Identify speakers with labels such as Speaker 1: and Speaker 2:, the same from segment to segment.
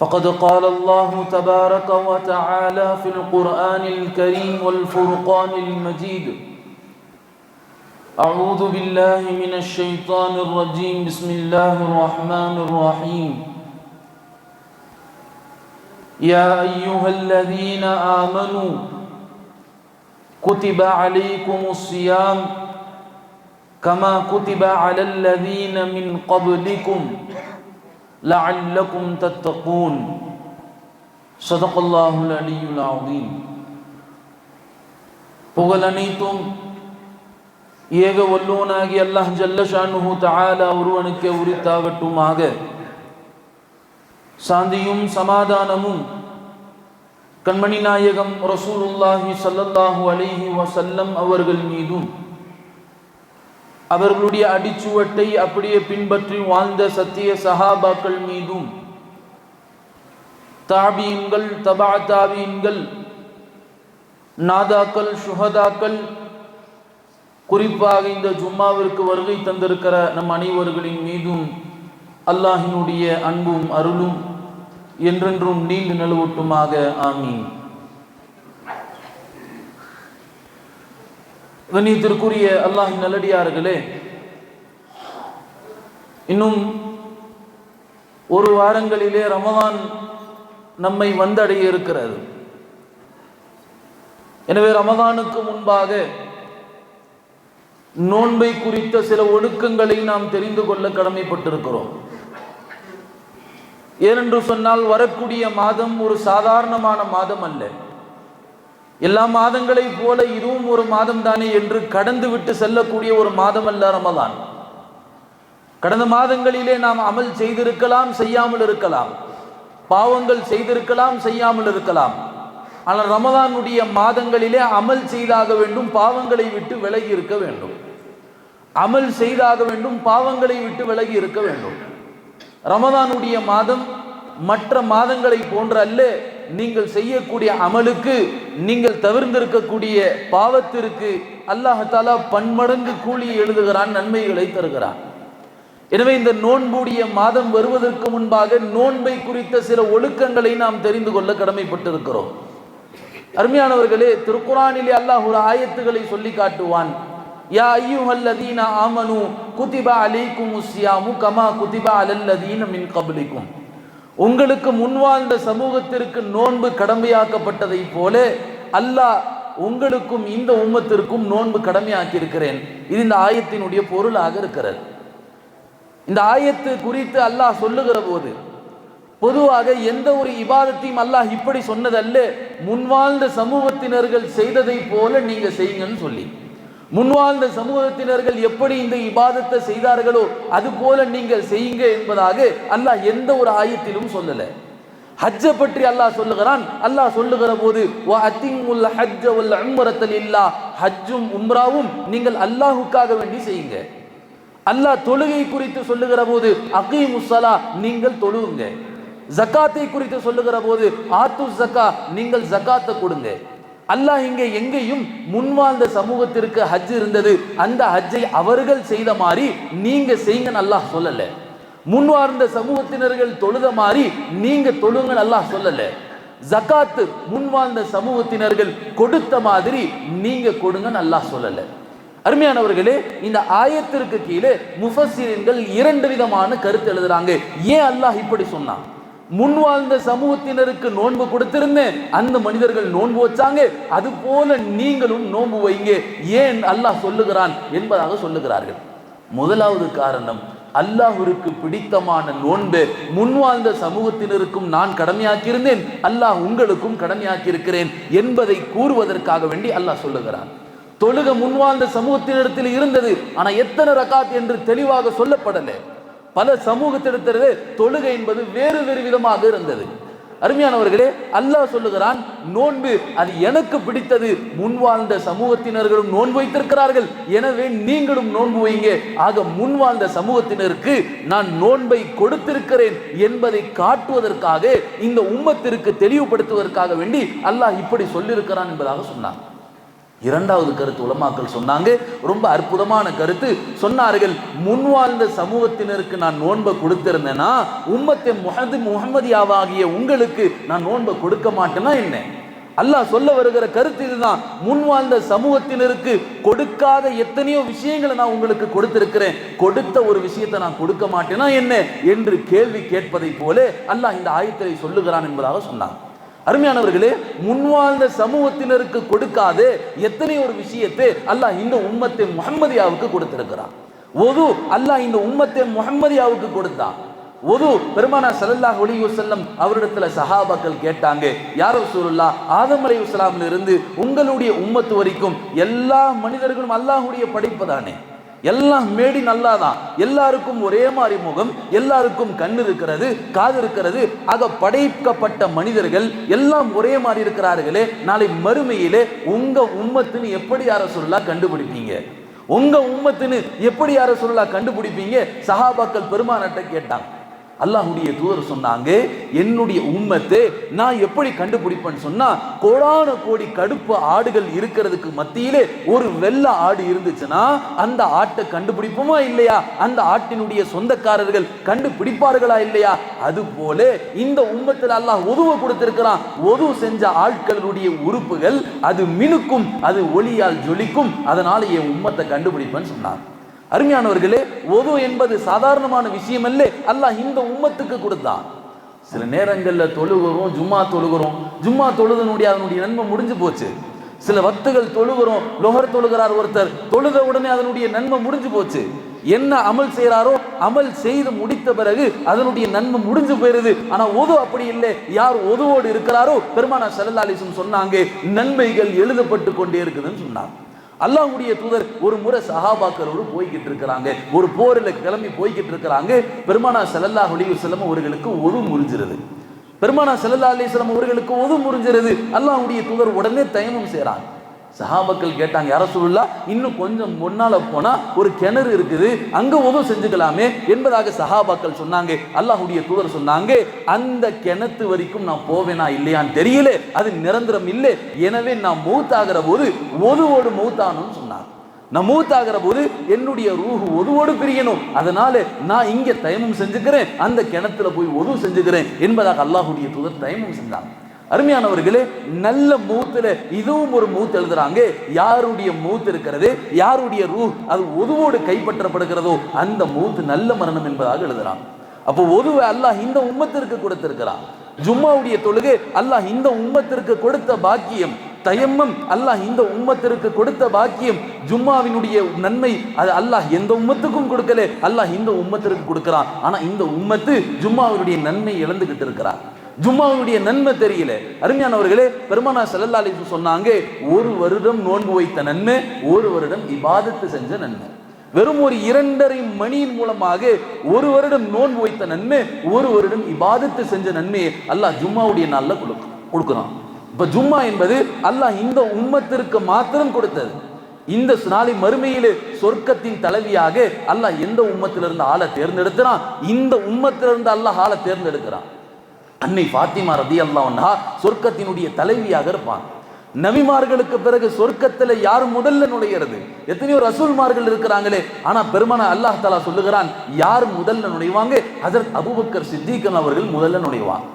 Speaker 1: فقد قال الله تبارك وتعالى في القرآن الكريم والفرقان المجيد. أعوذ بالله من الشيطان الرجيم. بسم الله الرحمن الرحيم. يا أيها الذين آمنوا كتب عليكم الصيام كما كتب على الذين من قبلكم. لعلكم تتقون صدق الله العلي العظيم புகழ் அனைத்தும் ஏக வல்லோனாகி அல்லாஹ் ஜல்லஷானுஹு தஆலா ஒருவனுக்கே உரித்தாகட்டுமாக சாந்தியும் சமாதானமும் கண்மணி நாயகம் ரசூலுல்லாஹி ஸல்லல்லாஹு அலைஹி வஸல்லம் அவர்கள் மீதும் அவர்களுடைய அடிச்சுவட்டை அப்படியே பின்பற்றி வாழ்ந்த சத்திய சஹாபாக்கள் மீதும் தாபியன்கள் தபா தாபியன்கள் நாதாக்கள் சுஹதாக்கள் குறிப்பாக இந்த ஜும்மாவிற்கு வருகை தந்திருக்கிற நம் அனைவர்களின் மீதும் அல்லாஹினுடைய அன்பும் அருளும் என்றென்றும் நீண்டு நிலவட்டுமாக. ஆமீன். கண்ணியத்திற்குரிய அல்லாஹின் நல்லடியார்களே இன்னும் ஒரு வாரங்களிலே ரமதான் நம்மை வந்தடைய இருக்கிறது. எனவே ரமதானுக்கு முன்பாக நோன்பை குறித்த சில ஒழுக்கங்களை நாம் தெரிந்து கொள்ள கடமைப்பட்டிருக்கிறோம். ஏனென்று சொன்னால் வரக்கூடிய மாதம் ஒரு சாதாரணமான மாதம் அல்ல. எல்லா மாதங்களைப் போல இதுவும் ஒரு மாதம் தானே என்று கடந்து விட்டு செல்லக்கூடிய ஒரு மாதம் அல்ல ரமதான் கடந்த மாதங்களிலே நாம் அமல் செய்திருக்கலாம் செய்யாமல் இருக்கலாம். பாவங்கள் செய்திருக்கலாம் செய்யாமல் இருக்கலாம். ஆனால் ரமதானுடைய மாதங்களிலே அமல் செய்தாக வேண்டும் பாவங்களை விட்டு விலகி இருக்க வேண்டும். அமல் செய்தாக வேண்டும் பாவங்களை விட்டு விலகி இருக்க வேண்டும். ரமதானுடைய மாதம் மற்ற மாதங்களை போன்ற அல்ல நீங்கள் செய்யக்கூடிய அமலுக்கு நீங்கள் தவிர்ந்திருக்கக்கூடிய பாவத்திற்கு அல்லாஹாலா பன்மடங்கு கூலி எழுதுகிறான் நன்மைகளை தருகிறான். எனவே இந்த நோன்புடைய மாதம் வருவதற்கு முன்பாக நோன்பை குறித்த சில ஒழுக்கங்களை நாம் தெரிந்து கொள்ள கடமைப்பட்டிருக்கிறோம். அருமையானவர்களே திருக்குறானிலே அல்லாஹ் ஒரு ஆயத்துகளை சொல்லி காட்டுவான். யா ஐயுஹல்லதீன ஆமனு குதிபா அலைக்கும் உஸ்யாமு கமா குதிபா அலல்லதீன மின் கபலிக்கும். உங்களுக்கு முன்வாழ்ந்த சமூகத்திற்கு நோன்பு கடமையாக்கப்பட்டதை போல அல்லாஹ் உங்களுக்கும் இந்த உம்மத்திற்கும் நோன்பு கடமையாக்கி இருக்கிறேன் இது இந்த ஆயத்தினுடைய பொருளாக இருக்கிறது. இந்த ஆயத்து குறித்து அல்லாஹ் சொல்லுகிற போது பொதுவாக எந்த ஒரு இபாதத்தையும் அல்லாஹ் இப்படி சொன்னதல்ல முன்வாழ்ந்த சமூகத்தினர்கள் செய்ததை போல நீங்க செய்யுங்கன்னு சொல்லி. முன்வாழ்ந்த சமூகத்தினர்கள் எப்படி இந்த இபாதத்தை செய்தார்களோ அது போல நீங்கள் செய்யுங்க என்பதாக அல்லாஹ் எந்த ஒரு ஆயத்திலும் சொல்லல. ஹஜ்ஜை பற்றி அல்லாஹ் சொல்லுகிறான். அல்லாஹ் சொல்லுகிற போது இல்லா ஹஜ்ஜும் உம்ராவும் நீங்கள் அல்லாஹுக்காக வேண்டி செய்யுங்க. அல்லாஹ் தொழுகை குறித்து சொல்லுகிற போது அகீமுசலா நீங்கள் தொழுவுங்க. ஜக்காத்தை குறித்து சொல்லுகிற போது ஆத்து ஜக்கா. நீங்கள் ஜக்காத்தை கொடுங்க. அல்லாஹ் இங்கே எங்கேயும் முன்வாழ்ந்த சமூகத்திற்கு ஹஜ் இருந்தது. அந்த ஹஜ்ஜை அவர்கள் செய்த மாதிரி நீங்க செய்யுங்கன்னு அல்லாஹ் சொல்லல. முன்வாழ்ந்த சமூகத்தினர்கள் தொழுத மாதிரி நீங்க தொழுங்கன்னு அல்லாஹ் சொல்லல. ஜக்காத்து முன்வாழ்ந்த சமூகத்தினர்கள் கொடுத்த மாதிரி நீங்க கொடுங்கன்னு அல்லாஹ் சொல்லல. அருமையானவர்களே இந்த ஆயத்திற்கு கீழே முஃபஸ்ஸிரின்கள் இரண்டு விதமான கருத்து எழுதுறாங்க. ஏன் அல்லாஹ் இப்படி சொன்னான்? முன் வாழ்ந்த சமூகத்தினருக்கு நோன்பு கொடுத்திருந்தேன். அந்த மனிதர்கள் நோன்பு வச்சாங்க. அது போல நீங்களும் நோன்பு வைங்க. ஏன் அல்லாஹ் சொல்லுகிறான் என்பதாக சொல்லுகிறார்கள். முதலாவது காரணம் அல்லாஹ்விற்கு பிடித்தமான நோன்பு. முன் வாழ்ந்த சமூகத்தினருக்கும் நான் கடமையாக்கியிருந்தேன். அல்லாஹ் உங்களுக்கும் கடமையாக்கியிருக்கிறேன் என்பதை கூறுவதற்காக வேண்டி அல்லாஹ் சொல்லுகிறான். தொழுக முன்வாழ்ந்த சமூகத்தினிடத்தில் இருந்தது. ஆனா எத்தனை ரகாத் என்று தெளிவாக சொல்லப்படலை. பல சமூகத்திடத்திலே தொழுகை என்பது வேறு வேறு விதமாக இருந்தது. அருமையானவர்களே அல்லாஹ் சொல்லுகிறான் நோன்பு அது எனக்கு பிடித்தது. முன் வாழ்ந்த சமூகத்தினர்களும் நோன்பு வைத்திருக்கிறார்கள். எனவே நீங்களும் நோன்பு வைங்க. ஆக முன் வாழ்ந்த சமூகத்தினருக்கு நான் நோன்பை கொடுத்திருக்கிறேன் என்பதை காட்டுவதற்காக இந்த உம்மத்திற்கு தெளிவுபடுத்துவதற்காக வேண்டி அல்லாஹ் இப்படி சொல்லியிருக்கிறான் என்பதாக சொன்னான். இரண்டாவது கருத்து உலமாக்கள் சொன்னாங்க. ரொம்ப அற்புதமான கருத்து. சொன்னார்கள் முன்வாழ்ந்த சமூகத்தினருக்கு நான் நோன்பை கொடுத்திருந்தேன்னா உம்மத்தை முகது முகமதியாவாகிய உங்களுக்கு நான் நோன்பை கொடுக்க மாட்டேன்னா என்ன? அல்லாஹ் சொல்ல வருகிற கருத்து இதுதான். முன் வாழ்ந்த சமூகத்தினருக்கு கொடுக்காத எத்தனையோ விஷயங்களை நான் உங்களுக்கு கொடுத்திருக்கிறேன். கொடுத்த ஒரு விஷயத்தை நான் கொடுக்க மாட்டேன்னா என்ன? என்று கேள்வி கேட்பதை போல அல்லாஹ் இந்த ஆயத்திரை சொல்லுகிறான் என்பதாக சொன்னாங்க அருமையானவர்களே முன்வாழ்ந்த சமூகத்தினருக்கு கொடுக்காத எத்தனை ஒரு விஷயத்தை அல்லாஹ் இந்த உம்மத்தை முகம்மதியாவுக்கு கொடுத்திருக்கிறான். ஒது அல்லாஹ் இந்த உம்மத்தை முகம்மதியாவுக்கு கொடுத்தான் ஒது பெருமானா சல்லல்லாஹ் ஒலியு செல்லம் அவரிடத்துல சஹாபாக்கள் கேட்டாங்க யார் சூருல்லா ஆதம் அலை இருந்து உங்களுடைய உம்மத்து வரைக்கும் எல்லா மனிதர்களும் அல்லாஹுடைய படைப்பு தானே? எல்லாம் மேடி நல்லாதான். எல்லாருக்கும் ஒரே மாதிரி முகம் எல்லாருக்கும் கண் இருக்கிறது காது இருக்கிறது. ஆக படைக்கப்பட்ட மனிதர்கள் எல்லாம் ஒரே மாதிரி இருக்கிறார்களே. நாளை மறுமையிலே உங்க உம்மத்துன்னு எப்படி யார சொல்லா கண்டுபிடிப்பீங்க? உங்க உம்மத்துன்னு எப்படி யார சொல்லா கண்டுபிடிப்பீங்க? சஹாபாக்கள் பெருமானட்ட கேட்டாங்க. அல்லாஹுடைய தூதர் சொன்னாங்க என்னுடைய உம்மத்தை நான் எப்படி கண்டுபிடிப்பேன்னு சொன்னா கோடான கோடி கடுப்பு ஆடுகள் இருக்கிறதுக்கு மத்தியிலே ஒரு வெள்ள ஆடு இருந்துச்சுன்னா அந்த ஆட்டை கண்டுபிடிப்போமா இல்லையா? அந்த ஆட்டினுடைய சொந்தக்காரர்கள் கண்டுபிடிப்பார்களா இல்லையா? அது போல இந்த உம்மத்தில் அல்லாஹ் உதவ கொடுத்திருக்கிறான். உதவு செஞ்ச ஆட்களுடைய உறுப்புகள் அது மினுக்கும் அது ஒளியால் ஜொலிக்கும். அதனால என் உம்மத்தை கண்டுபிடிப்பேன்னு சொன்னார் அருமையானவர்களே ஒது என்பது சாதாரணமான விஷயம் அல்ல அல்லாஹ் இந்த உம்மத்துக்கு கொடுத்தான். சில நேரங்களில் தொழுகிறோம் ஜும்மா தொழுகிறோம். ஜும்மா தொழுதனுடைய அதனுடைய நன்மை முடிஞ்சு போச்சு. சில வத்துகள் தொழுகிறோம் லொஹர் தொழுகிறார் ஒருத்தர் தொழுத உடனே அதனுடைய நன்மை முடிஞ்சு போச்சு. என்ன அமல் செய்கிறாரோ அமல் செய்து முடித்த பிறகு அதனுடைய நன்மை முடிஞ்சு போயிருது. ஆனால் ஒது அப்படி இல்லை. யார் ஒதுவோடு இருக்கிறாரோ பெருமானா சல்லா அலிசம் சொன்னாங்க நன்மைகள் எழுதப்பட்டு கொண்டே இருக்குதுன்னு சொன்னாங்க. அல்லாஹ்வுடைய தூதர் ஒரு முறை சஹாபாக்களோடு போய்கிட்டு இருக்கிறாங்க. ஒரு போரில் கிளம்பி போய்கிட்டு இருக்கிறாங்க. பெருமானா செல்லல்லா ஒளிவு செல்லம் அவர்களுக்கு ஒது முறிஞ்சிருது. பெருமானா செல்லல்லா அலைஹி அவர்களுக்கு ஒது முறிஞ்சிருது. அல்லாஹ்வுடைய தூதர் உடனே தயமம் செய்கிறாங்க சஹாபாக்கள் கேட்டாங்க யார சொல்லா இன்னும் கொஞ்சம் முன்னால போனா ஒரு கிணறு இருக்குது அங்க உதவு செஞ்சுக்கலாமே என்பதாக சஹாபாக்கள் சொன்னாங்க. அல்லாஹுடைய தூதர் சொன்னாங்க அந்த கிணத்து வரைக்கும் நான் போவேனா இல்லையான்னு தெரியல அது நிரந்தரம் இல்லை. எனவே நான் மூத்தாகிற போது ஒதுவோடு மூத்தானும் சொன்னாங்க நான் மூத்தாகிற போது என்னுடைய ரூஹு ஒதுவோடு பிரியணும். அதனால நான் இங்க தயமும் செஞ்சுக்கிறேன் அந்த கிணத்துல போய் ஒதுவு செஞ்சுக்கிறேன் என்பதாக அல்லாஹுடைய தூதர் தயமும் செஞ்சாங்க. அருமையானவர்களே நல்ல மூத்துல இதுவும் ஒரு மூத்து எழுதுறாங்க யாருடைய மூத்து இருக்கிறது யாருடைய ரூ அது ஒதுவோடு கைப்பற்றப்படுகிறதோ அந்த மூத்து நல்ல மரணம் என்பதாக எழுதுறாங்க அப்போ ஒதுவை அல்லாஹ் இந்த உம்மத்திற்கு கொடுத்திருக்கிறான். ஜும்மாவுடைய தொழுகை அல்லாஹ் இந்த உம்மத்திற்கு கொடுத்த பாக்கியம். தயம்மம் அல்லாஹ் இந்த உம்மத்திற்கு கொடுத்த பாக்கியம். ஜும்மாவினுடைய நன்மை அது அல்லாஹ் எந்த உம்மத்துக்கும் கொடுக்கல அல்லாஹ் இந்த உம்மத்திற்கு கொடுக்கிறான். ஆனா இந்த உம்மத்து ஜும்மாவினுடைய நன்மை இழந்துகிட்டு இருக்கிறார் ஜும்மாவுடைய நன்மை தெரியல. அருமையானவர்களே பெருமானா ஸல்லல்லாஹு சொன்னாங்க ஒரு வருடம் நோன்பு வைத்த நன்மை ஒரு வருடம் இபாதத்து செஞ்ச நன்மை. வெறும் ஒரு இரண்டரை மணியின் மூலமாக ஒரு வருடம் நோன்பு வைத்த நன்மை ஒரு வருடம் இபாதத்து செஞ்ச நன்மையை அல்லாஹ் ஜும்மாவுடைய நாளில் கொடுக்கும் கொடுக்குறான். இப்ப ஜும்மா என்பது அல்லாஹ் இந்த உம்மத்திற்கு மாத்திரம் கொடுத்தது. இந்த நாளை மறுமையிலே சொர்க்கத்தின் தலைவியாக அல்லாஹ் எந்த உம்மத்திலிருந்து ஆளை தேர்ந்தெடுக்கிறான்? இந்த உம்மத்திலிருந்து அல்லாஹ் ஆளை தேர்ந்தெடுக்கிறான். அன்னை ஃபாத்திமா ரதி அல்லாஹ்னா சொர்க்கத்தினுடைய தலைவியாக இருப்பான் நபிமார்களுக்கு பிறகு சொர்க்கத்துல யார் முதல்ல நுழையிறது? எத்தனையோ ரசூல்மார்கள் இருக்கிறாங்களே. ஆனா பெருமான அல்லாஹ் தாலா சொல்லுகிறான் யார் முதல்ல நுழைவாங்க? ஹசரத் அபுபக்கர் சித்திகன் அவர்கள் முதல்ல நுழைவாங்க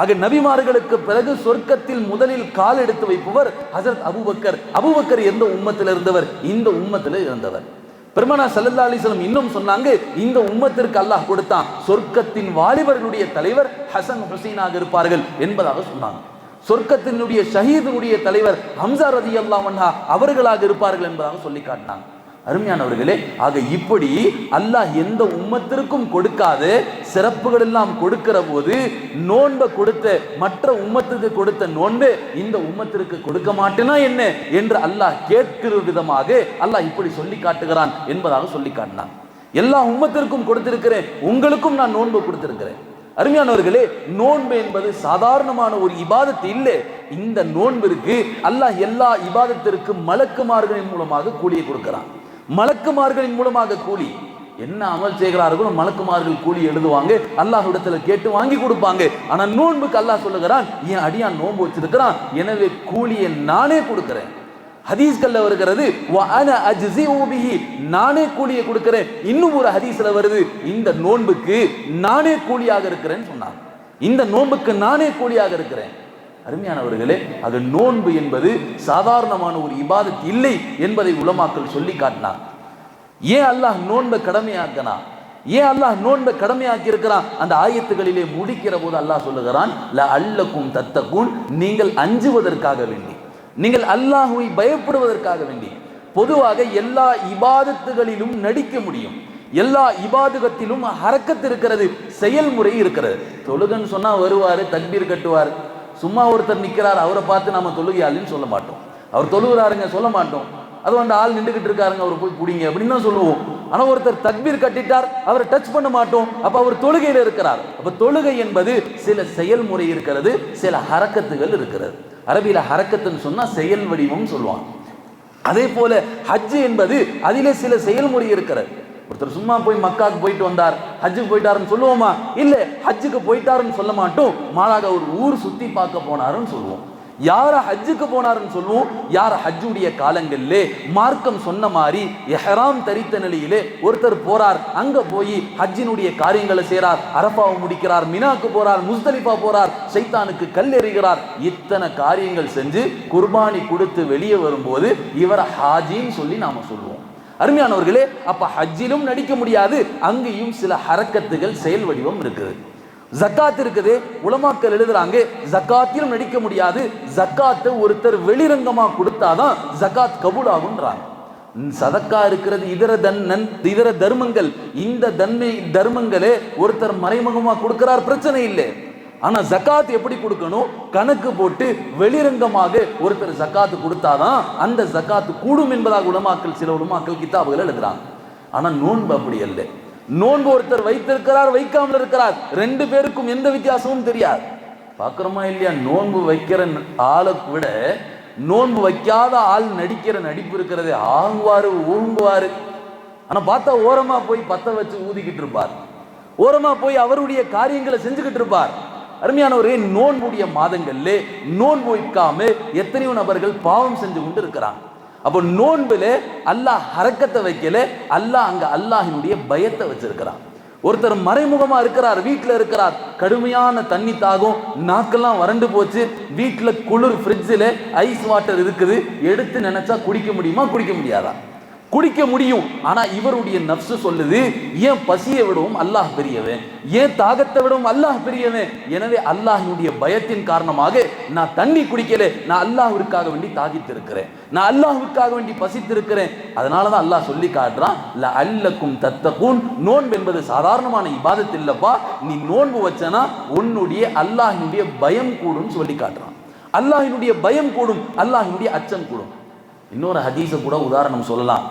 Speaker 1: ஆக நபிமார்களுக்கு பிறகு சொர்க்கத்தில் முதலில் கால் எடுத்து வைப்பவர் ஹசரத் அபுபக்கர். அபுபக்கர் எந்த உம்மத்தில் இருந்தவர்? இந்த உம்மத்தில் இருந்தவர். பெருமனா சல்லல்லா அலிஸ்லம் இன்னும் சொன்னாங்க இந்த உம்மத்திற்கு அல்லாஹ் கொடுத்தான். சொர்க்கத்தின் வாலிபர்களுடைய தலைவர் ஹசன் ஹுசைனாக இருப்பார்கள் என்பதாக சொன்னாங்க. சொர்க்கத்தினுடைய ஷஹீதுடைய தலைவர் ஹம்சா ரதி அல்லாமன்ஹா அவர்களாக இருப்பார்கள் என்பதாக சொல்லி காட்டினாங்க. அருமையானவர்களே ஆக இப்படி அல்லாஹ் எந்த உம்மத்திற்கும் கொடுக்காத சிறப்புகள் எல்லாம் கொடுக்கிற போது நோன்பை கொடுத்த மற்ற உம்மத்துக்கு கொடுத்த நோன்பு இந்த உம்மத்திற்கு கொடுக்க மாட்டேனா என்ன என்று அல்லாஹ் கேட்கிற விதமாக அல்லாஹ் இப்படி சொல்லி காட்டுகிறான் என்பதாக சொல்லி காட்டினான். எல்லா உம்மத்திற்கும் கொடுத்திருக்கிறேன் உங்களுக்கும் நான் நோன்பு கொடுத்திருக்கிறேன். அருமையானவர்களே நோன்பு என்பது சாதாரணமான ஒரு இபாதத்து இல்லை. இந்த நோன்பிற்கு அல்லாஹ் எல்லா இபாதத்திற்கும் மலக்குமார்களின் மூலமாக கூலியை கொடுக்கிறான். மலக்குமார்களின் மூலமாக கூலி. என்ன அமல் செய்கிறார்களோ மலக்குமார்கள் கூலி எழுதுவாங்க அல்லாஹ் கேட்டு வாங்கி கொடுப்பாங்க. ஆனா நோன்புக்கு அல்லாஹ் சொல்லுகிறான் என் அடியான் நோன்பு வச்சிருக்கிறான் எனவே கூலியை நானே கொடுக்கிறேன். ஹதீஸ்கல்ல வருகிறது நானே கூலியை கொடுக்கிறேன். இன்னும் ஒரு ஹதீஸ்ல வருது இந்த நோன்புக்கு நானே கூலியாக இருக்கிறேன்னு சொன்னாங்க. இந்த நோன்புக்கு நானே கூலியாக இருக்கிறேன். அருமையானவர்களே அது நோன்பு என்பது சாதாரணமான ஒரு இபாதத் இல்லை என்பதை உலமாக்கள் சொல்லி காட்டினார். ஏன் அல்லாஹ் நோன்பை கடமையாக்கனா? ஏன் அல்லாஹ் நோன்பை கடமையாக்கி இருக்கிறான் அந்த ஆயத்துகளிலே முடிக்கிற போது அல்லாஹ் சொல்லுகிறான் ல அல்லக்கும் தத்தக்கும் நீங்கள் அஞ்சுவதற்காக வேண்டி நீங்கள் அல்லாஹுவை பயப்படுவதற்காக வேண்டி பொதுவாக எல்லா இபாதத்துகளிலும் நடிக்க முடியும். எல்லா இபாதுகத்திலும் ஹரக்கத்து இருக்கிறது செயல்முறை இருக்கிறது. தொழுகன்னு சொன்னா வருவாரு தக்பீர் கட்டுவார். சும்மா ஒருத்தர் நிற்கிறார் அவரை பார்த்து நம்ம தொழுகையாளின்னு சொல்ல மாட்டோம். அவர் தொழுகிறாருங்க சொல்ல மாட்டோம். அது அந்த ஆள் நின்றுகிட்டு இருக்காருங்க அவர் போய் பிடிங்க அப்படின்னு தான் சொல்லுவோம். ஆனால் ஒருத்தர் தக்பீர் கட்டிட்டார் அவரை டச் பண்ண மாட்டோம். அப்போ அவர் தொழுகையில் இருக்கிறார். அப்போ தொழுகை என்பது சில செயல்முறை இருக்கிறது சில ஹரக்கத்துகள் இருக்கிறது. அரபியில் ஹரக்கத்துன்னு சொன்னால் செயல் வடிவம் சொல்லுவாங்க. அதே போல ஹஜ் என்பது அதிலே சில செயல்முறை இருக்கிறது. ஒருத்தர் சும்மா போய் மக்காவுக்கு போயிட்டு வந்தார் ஹஜ்ஜுக்கு போயிட்டாருன்னு சொல்லுவோமா? இல்ல ஹஜ்ஜுக்கு போயிட்டாருன்னு சொல்ல மாட்டோம். மாறாக ஒரு ஊர் சுத்தி பார்க்க போனாருன்னு சொல்லுவோம். யார ஹஜ்ஜுக்கு போனாருன்னு சொல்லுவோம்? யார் ஹஜ்ஜுடைய காலங்களிலே மார்க்கம் சொன்ன மாதிரி எஹராம் தரித்த நிலையிலே ஒருத்தர் போறார். அங்க போய் ஹஜ்ஜினுடைய காரியங்களை செய்கிறார் அரபாவை முடிக்கிறார் மினாக்கு போறார் முஸ்தலிஃபா போறார் சைத்தானுக்கு கல் எறிகிறார். இத்தனை காரியங்கள் செஞ்சு குர்பானி கொடுத்து வெளியே வரும்போது இவரை ஹாஜின்னு சொல்லி நாம சொல்லுவோம். அருமையானவர்களே அப்ப ஹஜ்ஜிலும் நடிக்க முடியாது அங்கேயும் சில ஹரக்கத்துகள் செயல் வடிவம் இருக்குது ஜக்காத் இருக்குது உலமாக்கள் எழுதுறாங்க ஜக்காத்திலும் நடிக்க முடியாது ஜக்காத்தை ஒருத்தர் வெளிரங்கமா கொடுத்தாதான் ஜக்காத் கபூலாகுன்றாங்க. சதக்கா இருக்கிறது இதர தன் இதர தர்மங்கள் இந்த தன்மை தர்மங்களே ஒருத்தர் மறைமுகமா கொடுக்கிறார் பிரச்சனை இல்லை. ஆனா ஜக்காத் எப்படி கொடுக்கணும்? கணக்கு போட்டு வெளிரங்கமாக ஒருத்தர் ஜக்காத்து கொடுத்தாதான் அந்த ஜக்காத்து கூடும் என்பதாக உலமாக்கள் சில உலமாக்கள் கித்தாபுகள் எழுதுறாங்க. ஆனா நோன்பு அப்படி அல்ல. நோன்பு ஒருத்தர் வைத்திருக்கிறார் வைக்காமல் இருக்கிறார். ரெண்டு பேருக்கும் எந்த வித்தியாசமும் தெரியாது. பார்க்குறோமா இல்லையா? நோன்பு வைக்கிற ஆளை விட நோன்பு வைக்காத ஆள் நடிக்கிற நடிப்பு இருக்கிறதே. ஆங்குவாரு ஊங்குவாரு. ஆனா பார்த்தா ஓரமா போய் பத்த வச்சு ஊதிக்கிட்டு இருப்பார். ஓரமா போய் அவருடைய காரியங்களை செஞ்சுக்கிட்டு இருப்பார். அருமையானவரே நோன்புடைய மாதங்களில் நோன்பு வைக்காம எத்தனையோ நபர்கள் பாவம் செஞ்சு கொண்டு இருக்கிறாங்க அப்போ நோன்புல அல்லாஹ் ஹரக்கத்தை வைக்கல அல்லாஹ் அங்க அல்லாஹினுடைய பயத்தை வச்சிருக்கிறான். ஒருத்தர் மறைமுகமா இருக்கிறார் வீட்டில் இருக்கிறார் கடுமையான தண்ணி தாகும் நாக்கெல்லாம் வறண்டு போச்சு வீட்டில் குளிர் ஃப்ரிட்ஜில் ஐஸ் வாட்டர் இருக்குது எடுத்து நினைச்சா குடிக்க முடியுமா குடிக்க முடியாதா? குடிக்க முடியும். ஆனா இவருடைய நப்சு சொல்லுது ஏன் பசியை விடவும் அல்லாஹ் பெரியவன்? ஏன் தாகத்தை விடவும் அல்லாஹ் பெரியவன்? எனவே அல்லாஹினுடைய பயத்தின் காரணமாக நான் தண்ணி குடிக்கல நான் அல்லாஹிற்காக வேண்டி தாகித்து இருக்கிறேன் நான் அல்லாஹுக்காக வேண்டி பசித்து இருக்கிறேன் அதனாலதான் அல்லாஹ் சொல்லி காட்டுறான் ல அல்லக்கும் தத்தக்கும் நோன்பு என்பது சாதாரணமான இபாதத் இல்லப்பா. நீ நோன்பு வச்சனா உன்னுடைய அல்லாஹினுடைய பயம் கூடும் சொல்லி காட்டுறான். அல்லாஹினுடைய பயம் கூடும் அல்லாஹினுடைய அச்சம் கூடும். இன்னொரு ஹதீஸை கூட உதாரணம் சொல்லலாம்.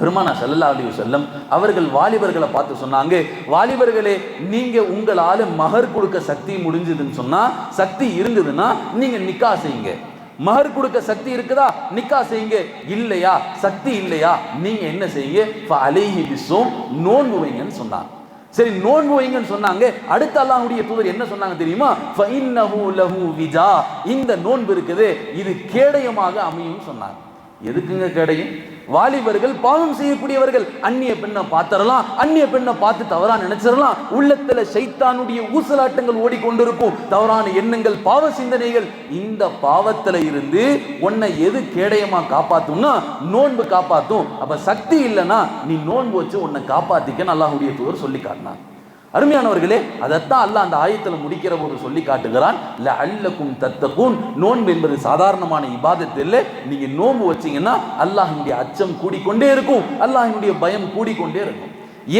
Speaker 1: பெருமானா சல்லல்லா அலி செல்லம் அவர்கள் வாலிபர்களை பார்த்து சொன்னாங்க வாலிபர்களே நீங்கள் உங்களால் மகர் கொடுக்க சக்தி முடிஞ்சதுன்னு சொன்னால் சக்தி இருந்ததுன்னா நீங்கள் நிக்கா செய்யுங்க. மகர் கொடுக்க சக்தி இருக்குதா? நிக்கா செய்யுங்க. இல்லையா? சக்தி இல்லையா? நீங்கள் என்ன செய்யுங்க? அலைஹி பிஸ்ஸோம் நோன்பு வைங்கன்னு சொன்னாங்க. சரி நோன்பு வைங்கன்னு சொன்னாங்க. அடுத்த அல்லாஹ்வுடைய தூதர் என்ன சொன்னாங்க தெரியுமா? ஃபைன்னஹு லஹு விஜா. இந்த நோன்பு இருக்குது இது கேடயமாக அமையும் சொன்னாங்க. எதுக்குங்க கிடையும்? வாலிபர்கள் பாவம் செய்யக்கூடியவர்கள். அந்நிய பெண்ணை பார்த்தரலாம் அந்நிய பெண்ணை பார்த்து தவறா நினைச்சிடலாம். உள்ளத்துல சைத்தானுடைய ஊசலாட்டங்கள் ஓடிக்கொண்டிருக்கும். தவறான எண்ணங்கள் பாவ சிந்தனைகள். இந்த பாவத்துல இருந்து உன்னை எது கேடயமா காப்பாத்தும்னா நோன்பு காப்பாத்தும். அப்ப சக்தி இல்லைன்னா நீ நோன்பு வச்சு உன்னை காப்பாத்திக்க அல்லாஹ்வுடைய தூதர் சொல்லி காட்டினான் அருமையானவர்களே அதைத்தான் அல்லாஹ் அந்த ஆயத்தில் முடிக்கிற போது சொல்லி காட்டுகிறான் ல அல்லக்கும் தத்தக்கும் நோன்பு என்பது சாதாரணமான இபாதத்து இல்லை. நோன்பு வச்சீங்கன்னா அல்லாஹினுடைய அச்சம் கூடிக்கொண்டே இருக்கும். அல்லாஹினுடைய பயம் கூடிக்கொண்டே இருக்கும்.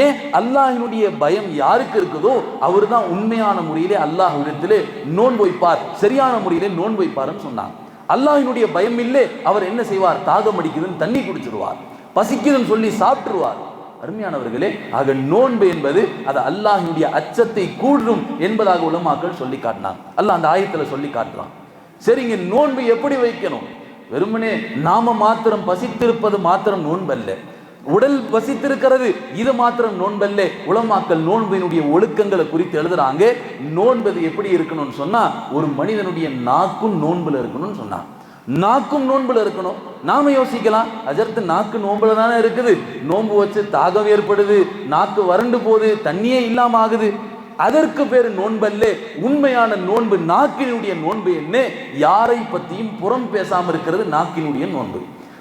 Speaker 1: ஏன்? அல்லாஹினுடைய பயம் யாருக்கு இருக்குதோ அவர் தான் உண்மையான முறையிலே அல்லாஹ்விடத்திலே நோன்பு வைப்பார். சரியான முறையிலே நோன்பு வைப்பார்னு சொன்னாங்க. அல்லாஹினுடைய பயம் இல்லை. அவர் என்ன செய்வார்? தாகம் அடிக்குதுன்னு தண்ணி குடிச்சிருவார் பசிக்குதுன்னு சொல்லி சாப்பிட்டுருவார். அருமையானவர்களே ஆக நோன்பு என்பது அது அல்லாஹினுடைய அச்சத்தை கூடும் என்பதாக உலமாக்கள் சொல்லி காட்டினாங்க. அல்லாஹ் அந்த ஆயத்தில் சொல்லி காட்டுறான். சரிங்க நோன்பு எப்படி வைக்கணும்? வெறுமனே நாம மாத்திரம் பசித்திருப்பது மாத்திரம் நோன்பல்ல. உடல் வசித்திருக்கிறது இது மாத்திரம் நோன்பல்ல. உலமாக்கல் நோன்பினுடைய ஒழுக்கங்களை குறித்து எழுதுறாங்க. நோன்பது எப்படி இருக்கணும்னு சொன்னா ஒரு மனிதனுடைய நாக்கும் நோன்புல இருக்கணும்னு சொன்னாங்க. நாக்கும் நோன்புல இருக்கணும். நாம யோசிக்கலாம். அஜர்த்து நாக்கு நோன்புல தானே இருக்குது. நோன்பு வச்சு தாகம் ஏற்படுது. நாக்கு வறண்டு போகுது. தண்ணியே இல்லாம ஆகுது. அதற்கு பேர் நோன்பல்ல. உண்மையான நோன்பு நாக்கினுடைய நோன்பு என்ன? யாரை பத்தியும் புறம் பேசாம இருக்கிறது நாக்கினுடைய நோன்பு.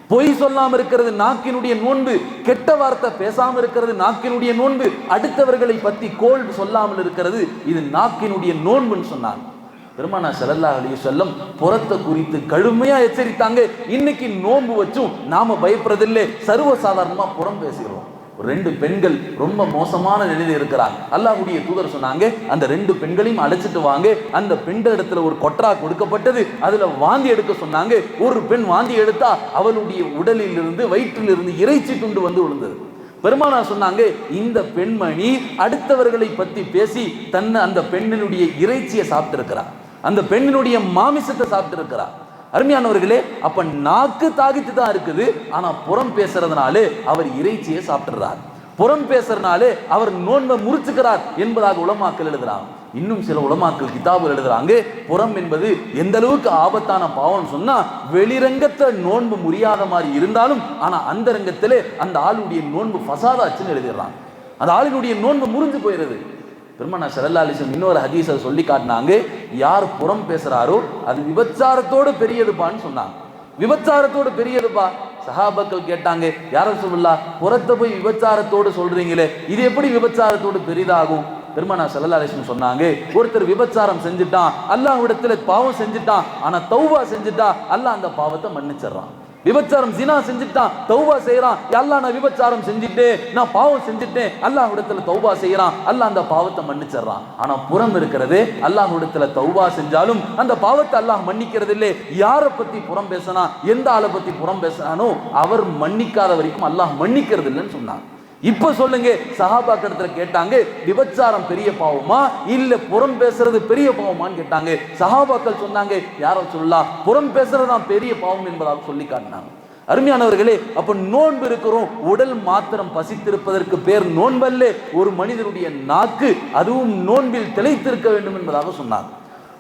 Speaker 1: பொய் சொல்லாம இருக்கிறது நாக்கினுடைய நோன்பு. கெட்ட வார்த்தை பேசாம இருக்கிறது நாக்கினுடைய நோன்பு. அடுத்தவர்களை பத்தி கோல் சொல்லாமல் இருக்கிறது இது நாக்கினுடைய நோன்புன்னு சொன்னாங்க. பெருமானா ஸல்லல்லாஹு அலைஹி புறத்தை குறித்து கடுமையாக எச்சரித்தாங்க. இன்னைக்கு நோன்பு வச்சும் நாம பயப்படுறதில்லை. சர்வசாதாரணமாக புறம் பேசுகிறோம். ரெண்டு பெண்கள் ரொம்ப மோசமான நிலையில் இருக்கிறாங்க. அல்லாஹுடைய தூதர் சொன்னாங்க அந்த ரெண்டு பெண்களையும் அழைச்சிட்டு வாங்க. அந்த பெண்கள் இடத்துல ஒரு கொற்றா கொடுக்கப்பட்டது. அதுல வாந்தி எடுக்க சொன்னாங்க. ஒரு பெண் வாந்தி எடுத்தா அவளுடைய உடலில் இருந்து இறைச்சி துண்டு வந்து விழுந்தது. பெருமானா சொன்னாங்க இந்த பெண்மணி அடுத்தவர்களை பத்தி பேசி தன்னை அந்த பெண்ணினுடைய இறைச்சியை சாப்பிட்டு இருக்கிறார் அந்த பெண்ணினுடைய மாமிசத்தை சாப்பிட்டு இருக்கிறார் அருமையானவர்களே அப்ப நாக்கு தாகித்து தான் இருக்குது. ஆனா புறம் பேசுறதுனாலே அவர் இறைச்சியை சாப்பிட்டுறார். புறம் பேசுறதுனாலே அவர் நோன்பை முறிச்சுக்கிறார் என்பதாக உளமாக்கல் எழுதுறாங்க. இன்னும் சில உளமாக்கல் கிதாபுகள் எழுதுறாங்க. புறம் என்பது எந்த அளவுக்கு ஆபத்தான பாவம் சொன்னா வெளிரங்கத்துல நோன்பு முறியாத மாதிரி இருந்தாலும் ஆனா அந்த ரங்கத்திலே அந்த ஆளுடைய நோன்பு ஃபசாதாச்சுன்னு எழுதிடுறாங்க. அந்த ஆளினுடைய நோன்பு முறிஞ்சு போயிடுது பெருமனா சரல்லா அலிசம் இன்னொரு ஹதீஸை சொல்லி காட்டினாங்க. யார் புறம் பேசுறாரோ அது விபச்சாரத்தோடு பெரியதுப்பான்னு சொன்னாங்க. விபச்சாரத்தோடு பெரியதுப்பா. சஹாபக்கள் கேட்டாங்க யார சொல்லா புறத்தை போய் விபச்சாரத்தோடு சொல்றீங்களே இது எப்படி விபச்சாரத்தோடு பெரிதாகும்? பெருமனா சல்லா அலிஸ்லம் சொன்னாங்க ஒருத்தர் விபச்சாரம் செஞ்சுட்டான் அல்லாஹ் இடத்துல பாவம் செஞ்சுட்டான் ஆனா தௌவா செஞ்சுட்டா அல்லாஹ் அந்த பாவத்தை மன்னிச்சிடுறான். விபச்சாரம் ஜினா செஞ்சுட்டான் தௌபா செய்யறான். எல்லாம் நான் விபச்சாரம் செஞ்சுட்டேன் நான் பாவம் செஞ்சுட்டேன் அல்லாஹ் இடத்துல தௌபா செய்யறான். அல்லாஹ் அந்த பாவத்தை மன்னிச்சிடுறான். ஆனா புறம் இருக்கிறது அல்லாஹ் இடத்துல தௌபா செஞ்சாலும் அந்த பாவத்தை அல்லாஹ் மன்னிக்கிறது இல்லை யாரை பத்தி புறம் பேசினா எந்த ஆளை பத்தி புறம் பேசினானோ அவர் மன்னிக்காத வரைக்கும் அல்லாஹ் மன்னிக்கிறது இல்லைன்னு சொன்னாங்க. இப்ப சொல்லுங்க சஹாபாக்கிடத்துல கேட்டாங்க விபச்சாரம் பெரிய பாவமா? இல்ல புறம் பேசுறது பெரிய பாவமான்னு கேட்டாங்க. சஹாபாக்கள் சொன்னாங்க யாரோ சொல்லலாம் புறம் பேசுறதுதான் பெரிய பாவம் என்பதாக சொல்லி காட்டினாங்க. அருமையானவர்களே அப்ப நோன்பு இருக்கிறோம் உடல் மாத்திரம் பசித்திருப்பதற்கு பேர் நோன்பல்ல ஒரு மனிதனுடைய நாக்கு அதுவும் நோன்பில் திளைத்திருக்க வேண்டும் என்பதாக சொன்னாங்க.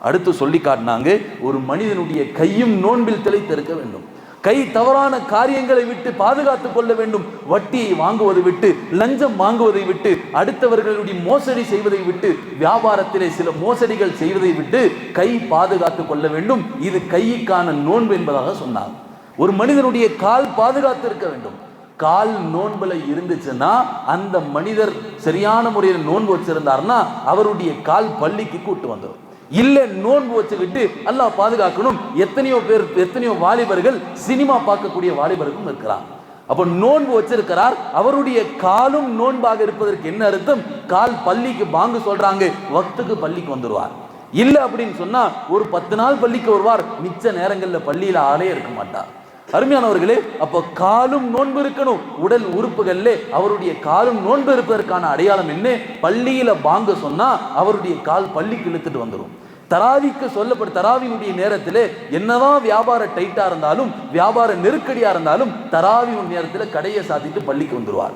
Speaker 1: அடுத்து சொல்லி காட்டினாங்க ஒரு மனிதனுடைய கையும் நோன்பில் திளைத்திருக்க வேண்டும். கை தவறான காரியங்களை விட்டு பாதுகாத்துக் கொள்ள வேண்டும். வட்டியை வாங்குவதை விட்டு லஞ்சம் வாங்குவதை விட்டு அடுத்தவர்களுடைய மோசடி செய்வதை விட்டு வியாபாரத்திலே சில மோசடிகள் செய்வதை விட்டு கை பாதுகாத்துக் கொள்ள வேண்டும். இது கைக்கான நோன்பு என்பதாக சொன்னார். ஒரு மனிதனுடைய கால் பாதுகாத்து இருக்க வேண்டும். கால் நோன்புல இருந்துச்சுன்னா அந்த மனிதர் சரியான முறையில் நோன்பு வச்சிருந்தார்னா அவருடைய கால் பள்ளிக்கு கூட்டு வந்துடும் இல்லை நோன்பு வச்சுக்கிட்டு அல்லாஹ் பாதுகாக்கணும். எத்தனையோ பேர் எத்தனையோ வாலிபர்கள் சினிமா பார்க்கக்கூடிய வாலிபர்களும் இருக்கிறார். அப்போ நோன்பு வச்சிருக்கிறார். அவருடைய காலும் நோன்பாக இருப்பதற்கு என்ன அர்த்தம்? கால் பள்ளிக்கு வாங்க சொல்றாங்க வக்துக்கு பள்ளிக்கு வந்துடுவார் இல்லை அப்படின்னு சொன்னா ஒரு பத்து நாள் பள்ளிக்கு வருவார். மிச்ச நேரங்கள்ல பள்ளியில ஆளே இருக்க மாட்டார். அருமையானவர்களே அப்போ காலும் நோன்பு இருக்கணும். உடல் உறுப்புகள்ல அவருடைய காலும் நோன்பு இருப்பதற்கான அடையாளம் என்ன? பள்ளியில வாங்க சொன்னா அவருடைய கால் பள்ளிக்கு இழுத்துட்டு வந்துடும் தராவிக்கு சொல்லப்படும் தராவினுடைய நேரத்தில் என்னதான் வியாபார டைட்டா இருந்தாலும் வியாபார நெருக்கடியா இருந்தாலும் தராவி நேரத்தில் கடையை சாத்திட்டு பள்ளிக்கு வந்துடுவார்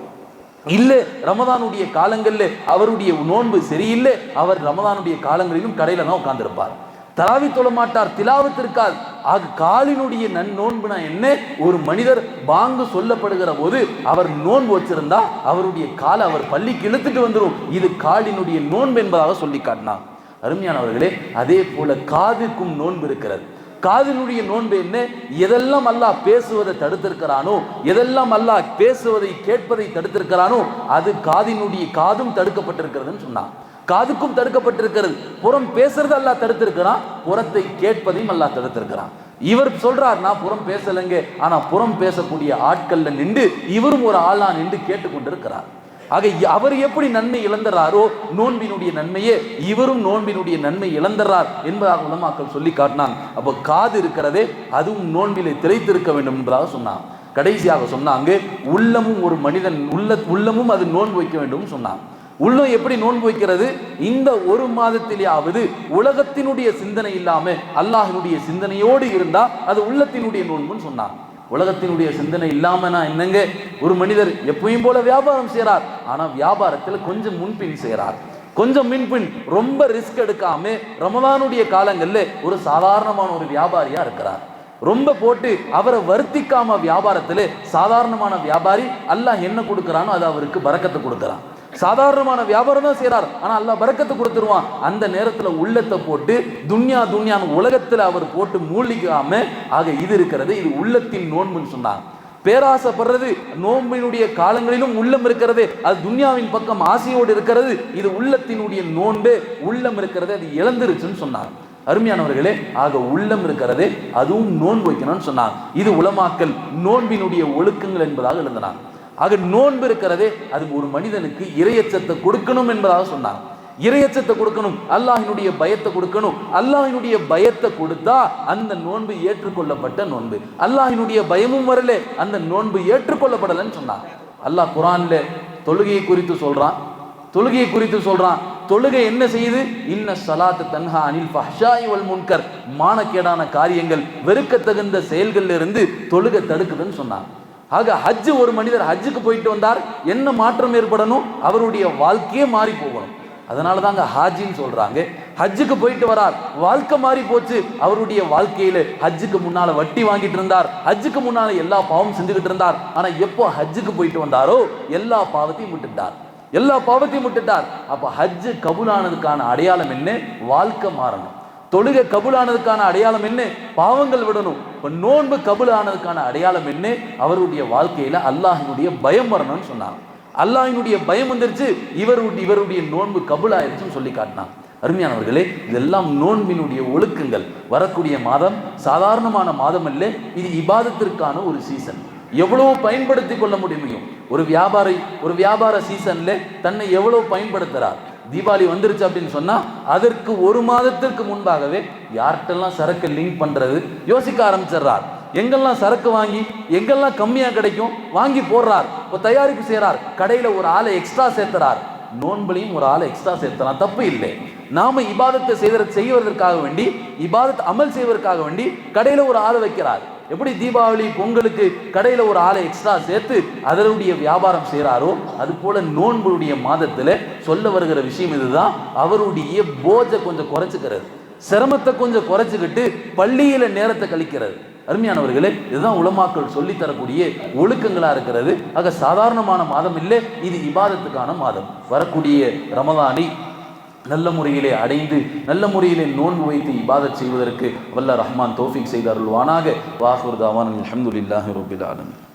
Speaker 1: இல்லை ரமதானுடைய காலங்களில் அவருடைய நோன்பு சரியில்லை அவர் ரமதானுடைய காலங்களிலும் கடையில தான் உட்காந்துருப்பார் தராவி தொழ மாட்டார் ஆக காலினுடைய நன்னோன்புனா என்ன? ஒரு மனிதர் பாங்கு சொல்லப்படுகிற போது அவர் நோன்பு வச்சிருந்தா அவருடைய காலை அவர் பள்ளிக்கு இழுத்துட்டு வந்துடும் இது காலினுடைய நோன்பு என்பதாக சொல்லி காட்டினார். அருமையானவர்களே அதே போல காதுக்கும் நோன்பு இருக்கிறது. காதினுடைய நோன்பு என்ன? எதெல்லாம் அல்லாஹ் பேசுவதை தடுத்திருக்கிறானோ எதெல்லாம் அல்லாஹ் பேசுவதை கேட்பதை தடுத்திருக்கிறானோ அது காதினுடைய காதும் தடுக்கப்பட்டிருக்கிறதுன்னு சொன்னான் காதுக்கும் தடுக்கப்பட்டிருக்கிறது. புறம் பேசுறது அல்லா தடுத்திருக்கிறான் புறத்தை கேட்பதையும் அல்லா தடுத்திருக்கிறான். இவர் சொல்றார் நான் புறம் பேசலைங்க ஆனா புறம் பேசக்கூடிய ஆட்கள்ல நின்று இவரும் ஒரு ஆளா நின்று கேட்டுக்கொண்டிருக்கிறார். ஆக அவர் எப்படி நன்மை இழந்துறாரோ நோன்பினுடைய நன்மையே இவரும் நோன்பினுடைய நன்மை இழந்துறார் என்பதாக உலமாக்கள் சொல்லி காட்டினான் அப்போ காது இருக்கிறதே அதுவும் நோன்பிலே திளைத்திருக்க வேண்டும் என்பதாக சொன்னான் கடைசியாக சொன்னாங்க உள்ளமும் ஒரு மனிதன் உள்ள உள்ளமும் அது நோன்பு வைக்க வேண்டும் சொன்னான் உள்ளம் எப்படி நோன்பு வைக்கிறது? இந்த ஒரு மாதத்திலேயாவது உலகத்தினுடைய சிந்தனை இல்லாம அல்லாஹினுடைய சிந்தனையோடு இருந்தா அது உள்ளத்தினுடைய நோன்புன்னு சொன்னார். உலகத்தினுடைய சிந்தனை இல்லாம என்னங்க? ஒரு மனிதர் எப்பயும் போல வியாபாரம் செய்கிறார் ஆனா வியாபாரத்தில் கொஞ்சம் முன்பின் செய்கிறார் கொஞ்சம் மின்பின் ரொம்ப ரிஸ்க் எடுக்காம ரமலானுடைய காலங்களில் ஒரு சாதாரணமான ஒரு வியாபாரியா இருக்கிறார். ரொம்ப போட்டு அவரை வருத்திக்காம வியாபாரத்தில் சாதாரணமான வியாபாரி அல்லாஹ் என்ன கொடுக்குறானோ அது அவருக்கு பறக்கத்தை கொடுக்குறான். சாதாரணமான வியாபாரம் தான் செய்கிறார் ஆனால் அல்லாஹ் பறக்கத்தை கொடுத்துருவான். அந்த நேரத்தில் உள்ளத்தை போட்டு துன்யா துன்யான்னு உலகத்தில் அவர் போட்டு மூழ்கிக்காம ஆக இது இருக்கிறது இது உள்ளத்தின் நோன்புன்னு சொன்னாங்க. பேராசைப்படுறது நோன்பினுடைய காலங்களிலும் உள்ளம் இருக்கிறது அது துன்யாவின் பக்கம் ஆசையோடு இருக்கிறது இது உள்ளத்தினுடைய நோன்பு உள்ளம் இருக்கிறது அது இழந்துருச்சுன்னு சொன்னார் அருமையானவர்களே ஆக உள்ளம் இருக்கிறது அதுவும் நோன்பு வைக்கணும்னு சொன்னார் இது உலமாக்கல் நோன்பினுடைய ஒழுக்கங்கள் என்பதாக எழுதினாங்க. ஆக நோன்பு இருக்கிறதே அது ஒரு மனிதனுக்கு இரையச்சத்தை கொடுக்கணும் என்பதாக சொன்னாங்க இரையச்சத்தை கொடுக்கணும் அல்லாஹினுடைய பயத்தை கொடுக்கணும். அல்லாஹினுடைய பயத்தை கொடுத்தா அந்த நோன்பு ஏற்றுக்கொள்ளப்பட்ட நோன்பு. அல்லாஹினுடைய பயமும் வரல அந்த நோன்பு ஏற்றுக்கொள்ளப்படலைன்னு சொன்னாங்க அல்லாஹ் குரான்ல தொழுகையை குறித்து சொல்றான். தொழுகையை குறித்து சொல்றான். தொழுகை என்ன செய்யுது? இன்ன சலாத்து தன்ஹா அனில் ஃபஹ்ஷாய் வல் முன்கர். மானக்கேடான காரியங்கள் வெறுக்கத்தகுந்த செயல்கள்ல இருந்து தொழுகை தடுக்குதுன்னு சொன்னாங்க ஆக ஹஜ்ஜு ஒரு மனிதர் ஹஜ்ஜுக்கு போயிட்டு வந்தார் என்ன மாற்றம் ஏற்படணும்? அவருடைய வாழ்க்கையே மாறி போகணும். அதனால தாங்க ஹாஜின்னு சொல்றாங்க. ஹஜ்ஜுக்கு போயிட்டு வரார் வாழ்க்கை மாறி போச்சு. அவருடைய வாழ்க்கையில ஹஜ்ஜுக்கு முன்னால வட்டி வாங்கிட்டு இருந்தார். ஹஜ்ஜுக்கு முன்னால எல்லா பாவம் செஞ்சுக்கிட்டு இருந்தார். ஆனா எப்போ ஹஜ்ஜுக்கு போயிட்டு வந்தாரோ எல்லா பாவத்தையும் விட்டுட்டார். எல்லா பாவத்தையும் விட்டுட்டார். அப்ப ஹஜ்ஜு கபுலானதுக்கான அடையாளம் என்ன? வாழ்க்கை மாறணும். தொழுகை கபுலானதுக்கான அடையாளம் என்ன? பாவங்கள் விடணும். இப்போ நோன்பு கபுலானதுக்கான அடையாளம் என்ன? அவருடைய வாழ்க்கையில் அல்லாஹினுடைய பயம் வரணும்னு சொன்னாங்க. அல்லாஹினுடைய பயம் வந்துருச்சு. இவருடைய இவருடைய நோன்பு கபுலாயிருச்சுன்னு சொல்லி காட்டினான் அருமையானவர்களே இதெல்லாம் நோன்பினுடைய ஒழுக்கங்கள். வரக்கூடிய மாதம் சாதாரணமான மாதம் அல்ல இது இபாதத்திற்கான ஒரு சீசன் எவ்வளவு பயன்படுத்தி கொள்ள முடியும் ஒரு வியாபாரி ஒரு வியாபார சீசன்ல தன்னை எவ்வளவு பயன்படுத்துறார்? தீபாவளி வந்துருச்சு அப்படின்னு சொன்னால் அதற்கு ஒரு மாதத்திற்கு முன்பாகவே யார்கிட்டெல்லாம் சரக்கு லிங்க் பண்ணுறது யோசிக்க ஆரம்பிச்சிடுறார். எங்கெல்லாம் சரக்கு வாங்கி எங்கெல்லாம் கம்மியாக கிடைக்கும் வாங்கி போடுறார் இப்போ தயாரிப்பு செய்கிறார் கடையில் ஒரு ஆளை எக்ஸ்ட்ரா சேர்த்துறார். நோன்புலையும் ஒரு ஆளை எக்ஸ்ட்ரா சேர்த்தலாம் தப்பு இல்லை. நாம இபாதத்தை செய்வதற்கு செய்வதற்காக வேண்டி இபாதத்தை அமல் செய்வதற்காக வேண்டி கடையில் ஒரு ஆள் வைக்கிறார். எப்படி தீபாவளி பொங்கலுக்கு கடையில் ஒரு ஆளை எக்ஸ்ட்ரா சேர்த்து அதனுடைய வியாபாரம் செய்கிறாரோ அது போல நோன்புடைய மாதத்தில் சொல்ல வருகிற விஷயம் இதுதான். அவருடைய போஜை கொஞ்சம் குறைச்சிக்கிறது. சிரமத்தை கொஞ்சம் குறைச்சிக்கிட்டு பள்ளியில் நேரத்தை கழிக்கிறது. அருமையானவர்களே இதுதான் உலமாக்கள் சொல்லி தரக்கூடிய ஒழுக்கங்களா இருக்கிறது. ஆக சாதாரணமான மாதம் இல்லை இது இபாதத்துக்கான மாதம். வரக்கூடிய ரமதானை நல்ல முறையிலே அடைந்து நல்ல முறையிலே நோன்பு வைத்து இபாதத் செய்வதற்கு வல்ல ரஹ்மான் தோஃபிக் செய்தார்கள் வானாக வாஹுர் தாவான் அல்ஹம்துலில்லாஹி ரபில் ஆலமின்.